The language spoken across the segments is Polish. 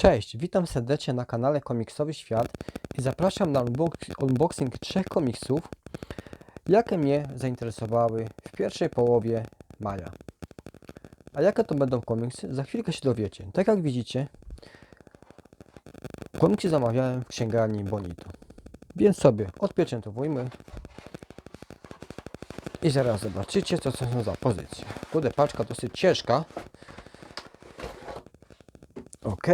Cześć, witam serdecznie na kanale Komiksowy Świat i zapraszam na unbox- unboxing trzech komiksów, jakie mnie zainteresowały w pierwszej połowie maja. A jakie to będą komiksy? Za chwilkę się dowiecie. Tak jak widzicie, komiksy zamawiałem w księgarni Bonito. Więc sobie odpieczętowujmy i zaraz zobaczycie, co to są za pozycje. Kurde, paczka dosyć ciężka. Ok.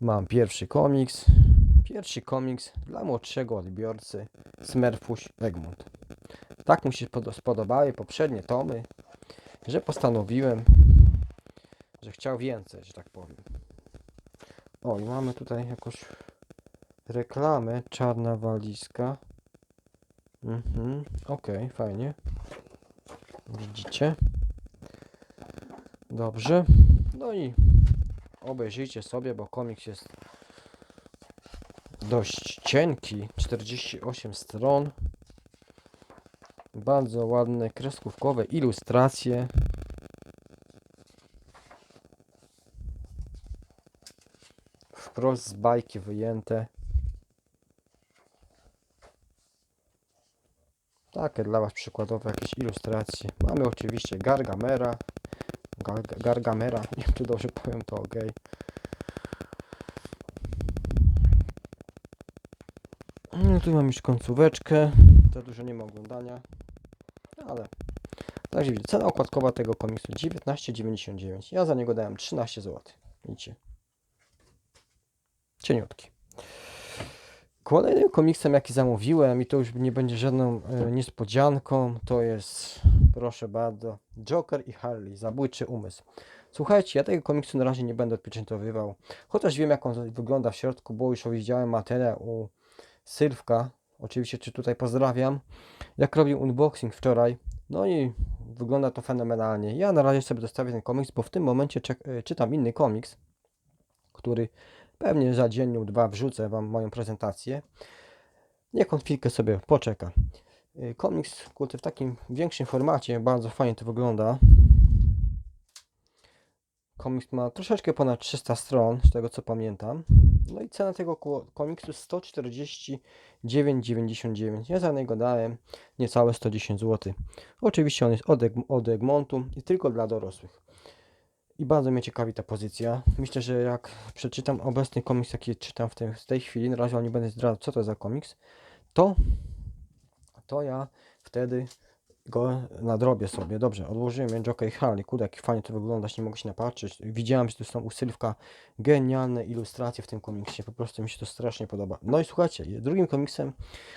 Mam pierwszy komiks. Pierwszy komiks dla młodszego odbiorcy Smurfuś Egmont. Tak mu się pod- spodobały poprzednie tomy, że postanowiłem, że chciał więcej, że tak powiem. O, i mamy tutaj jakąś reklamę. Czarna walizka. Mhm, okej, fajnie. Widzicie? Dobrze. No i obejrzyjcie sobie, bo komiks jest dość cienki, 48 stron. Bardzo ładne kreskówkowe ilustracje. Wprost z bajki wyjęte. Takie dla Was przykładowe jakieś ilustracje. Mamy oczywiście Gargamera. Gar- Gargamera, nie wiem czy dobrze powiem to ok. No tu mam już końcóweczkę. Za dużo nie ma oglądania. Ale. Także widzicie, cena okładkowa tego komiksu 19,99. Ja za niego dałem 13 zł. Widzicie. Cieniutki. Kolejnym komiksem, jaki zamówiłem, i to już nie będzie żadną e, niespodzianką, to jest, proszę bardzo, Joker i Harley, Zabójczy Umysł. Słuchajcie, ja tego komiksu na razie nie będę odpieczętowywał, chociaż wiem, jak on wygląda w środku, bo już widziałem materiał u Sylwka, oczywiście, czy tutaj pozdrawiam, jak robił unboxing wczoraj, no i wygląda to fenomenalnie. Ja na razie sobie dostawię ten komiks, bo w tym momencie e, czytam inny komiks, który Pewnie za dzień lub dwa wrzucę Wam moją prezentację. Niech on chwilkę sobie poczeka. Y, Komiks kurczę, w takim większym formacie, bardzo fajnie to wygląda. Komiks ma troszeczkę ponad 300 stron, z tego co pamiętam. No i cena tego ko- komiksu 149,99. Ja za niego dałem niecałe 110 zł. Oczywiście on jest od, Egm- od Egmontu i tylko dla dorosłych. I bardzo mnie ciekawi ta pozycja. Myślę, że jak przeczytam obecny komiks, jaki czytam w tej, w tej chwili, na razie nie będę zdradzał, co to za komiks, to, to ja wtedy go nadrobię sobie. Dobrze, odłożyłem Joker i Harley. Kurde, jak fajnie to wygląda, nie mogę się napatrzeć. Widziałem, że to są u Sylwka genialne ilustracje w tym komiksie. Po prostu mi się to strasznie podoba. No i słuchajcie, drugim komiksem,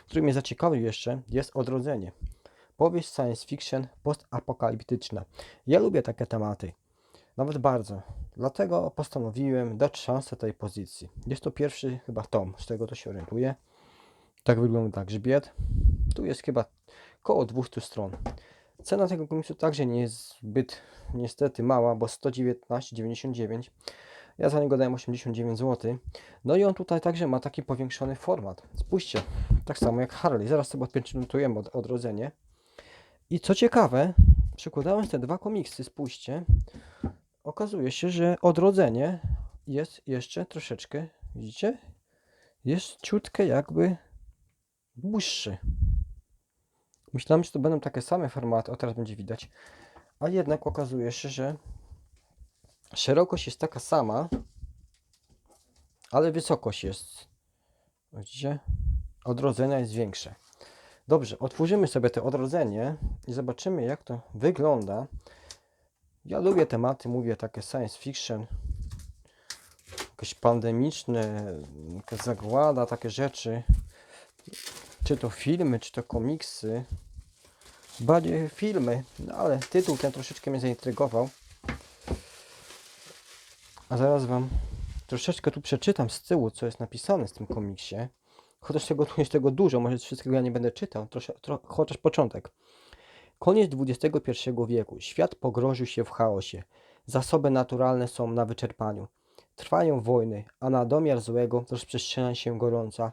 który mnie zaciekawił jeszcze, jest Odrodzenie. Powieść science fiction postapokaliptyczna. Ja lubię takie tematy. Nawet bardzo. Dlatego postanowiłem dać szansę tej pozycji. Jest to pierwszy chyba tom, z tego to się orientuję. Tak wygląda grzbiet. Tu jest chyba koło 200 stron. Cena tego komiksu także nie jest zbyt niestety mała, bo 119,99. Ja za niego dałem 89 zł. No i on tutaj także ma taki powiększony format. Spójrzcie, tak samo jak Harley. Zaraz sobie odpieczętujemy od, odrodzenie. I co ciekawe, przykładając te dwa komiksy, spójrzcie, okazuje się, że odrodzenie jest jeszcze troszeczkę, widzicie? Jest ciutkę jakby dłuższy. Myślałem, że to będą takie same formaty, o teraz będzie widać, a jednak okazuje się, że szerokość jest taka sama, ale wysokość jest, widzicie? Odrodzenia jest większe. Dobrze, otworzymy sobie to odrodzenie i zobaczymy jak to wygląda. Ja lubię tematy, mówię, takie science fiction, jakieś pandemiczne, jakaś zagłada, takie rzeczy. Czy to filmy, czy to komiksy. Bardziej filmy, no ale tytuł ten troszeczkę mnie zaintrygował. A zaraz Wam troszeczkę tu przeczytam z tyłu, co jest napisane w tym komiksie. Chociaż tego tu jest tego dużo, może wszystkiego ja nie będę czytał, trosze, tro, chociaż początek. Koniec XXI wieku. Świat pogrążył się w chaosie. Zasoby naturalne są na wyczerpaniu. Trwają wojny, a na domiar złego rozprzestrzenia się gorąca,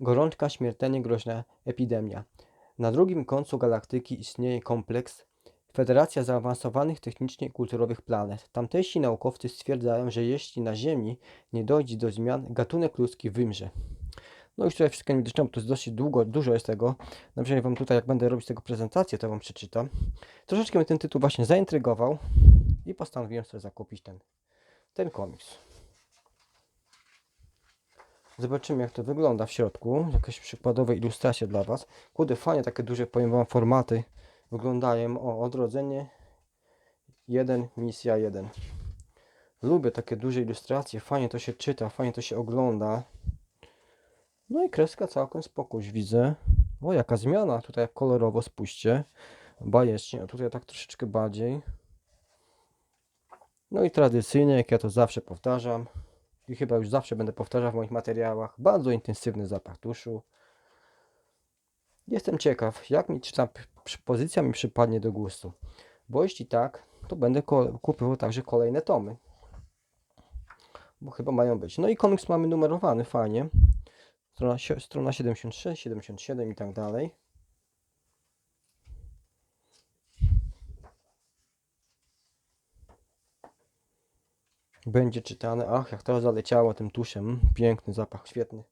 gorączka śmiertelnie groźna epidemia. Na drugim końcu galaktyki istnieje kompleks Federacja Zaawansowanych Technicznie i Kulturowych Planet. Tamtejsi naukowcy stwierdzają, że jeśli na Ziemi nie dojdzie do zmian, gatunek ludzki wymrze. No już tutaj wszystko nie wytyczam, to jest dosyć długo, dużo jest tego. Na przykład wam tutaj, jak będę robić tego prezentację, to wam przeczytam. Troszeczkę mnie ten tytuł właśnie zaintrygował i postanowiłem sobie zakupić ten, ten komiks. Zobaczymy jak to wygląda w środku. Jakieś przykładowe ilustracje dla Was. Kurde, fajnie takie duże, powiem Wam, formaty wyglądają. O, odrodzenie 1, misja 1. Lubię takie duże ilustracje, fajnie to się czyta, fajnie to się ogląda. No i kreska całkiem spokój widzę. O, jaka zmiana tutaj kolorowo, spójrzcie. Bajecznie, a tutaj tak troszeczkę bardziej. No i tradycyjnie, jak ja to zawsze powtarzam, i chyba już zawsze będę powtarzał w moich materiałach, bardzo intensywny zapach tuszu. Jestem ciekaw, jak mi czy ta pozycja mi przypadnie do gustu. Bo jeśli tak, to będę kupował także kolejne tomy. Bo chyba mają być. No i komiks mamy numerowany, fajnie. Strona, strona 76, 77 i tak dalej. Będzie czytane. Ach, jak to zaleciało tym tuszem. Piękny zapach, świetny.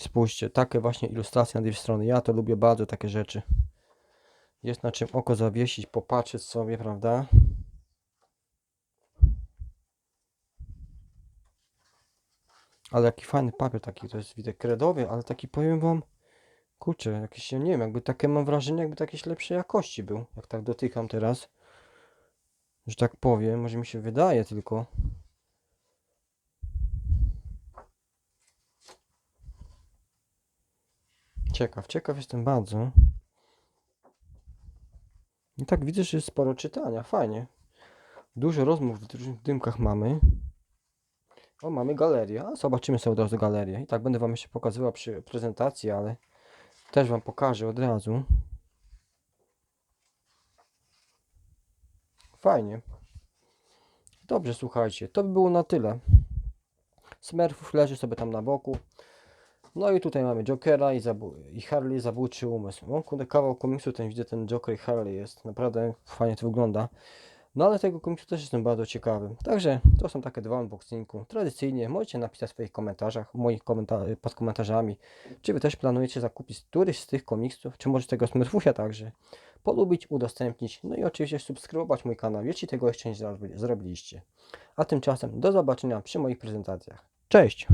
Spójrzcie, takie właśnie ilustracje na dwie strony. Ja to lubię bardzo, takie rzeczy. Jest na czym oko zawiesić, popatrzeć sobie, prawda? Ale jaki fajny papier taki, to jest widać kredowy, ale taki powiem wam, kurczę, jakiś, ja nie wiem, jakby takie mam wrażenie, jakby to jakiejś lepszej jakości był, jak tak dotykam teraz, że tak powiem, może mi się wydaje tylko. Ciekaw, ciekaw jestem bardzo. I tak widzę, że jest sporo czytania, fajnie. Dużo rozmów w różnych dymkach mamy. O, mamy galerię. A zobaczymy sobie od razu galerię. I tak będę Wam jeszcze pokazywał przy prezentacji, ale też Wam pokażę od razu. Fajnie. Dobrze, słuchajcie, to by było na tyle. Smurfów leży sobie tam na boku. No i tutaj mamy Jokera i, i Harley Zabójczy Umysł. O, kurde, kawał komiksu ten widzę, ten Joker i Harley jest. Naprawdę fajnie to wygląda. No ale tego komiksu też jestem bardzo ciekawy. Także to są takie dwa unboxingu. Tradycyjnie możecie napisać w swoich komentarzach, moich pod komentarzami, czy wy też planujecie zakupić któryś z tych komiksów, czy może tego Smurfusia także. Polubić, udostępnić, no i oczywiście subskrybować mój kanał, jeśli tego jeszcze nie zrobili- zrobiliście. A tymczasem do zobaczenia przy moich prezentacjach. Cześć!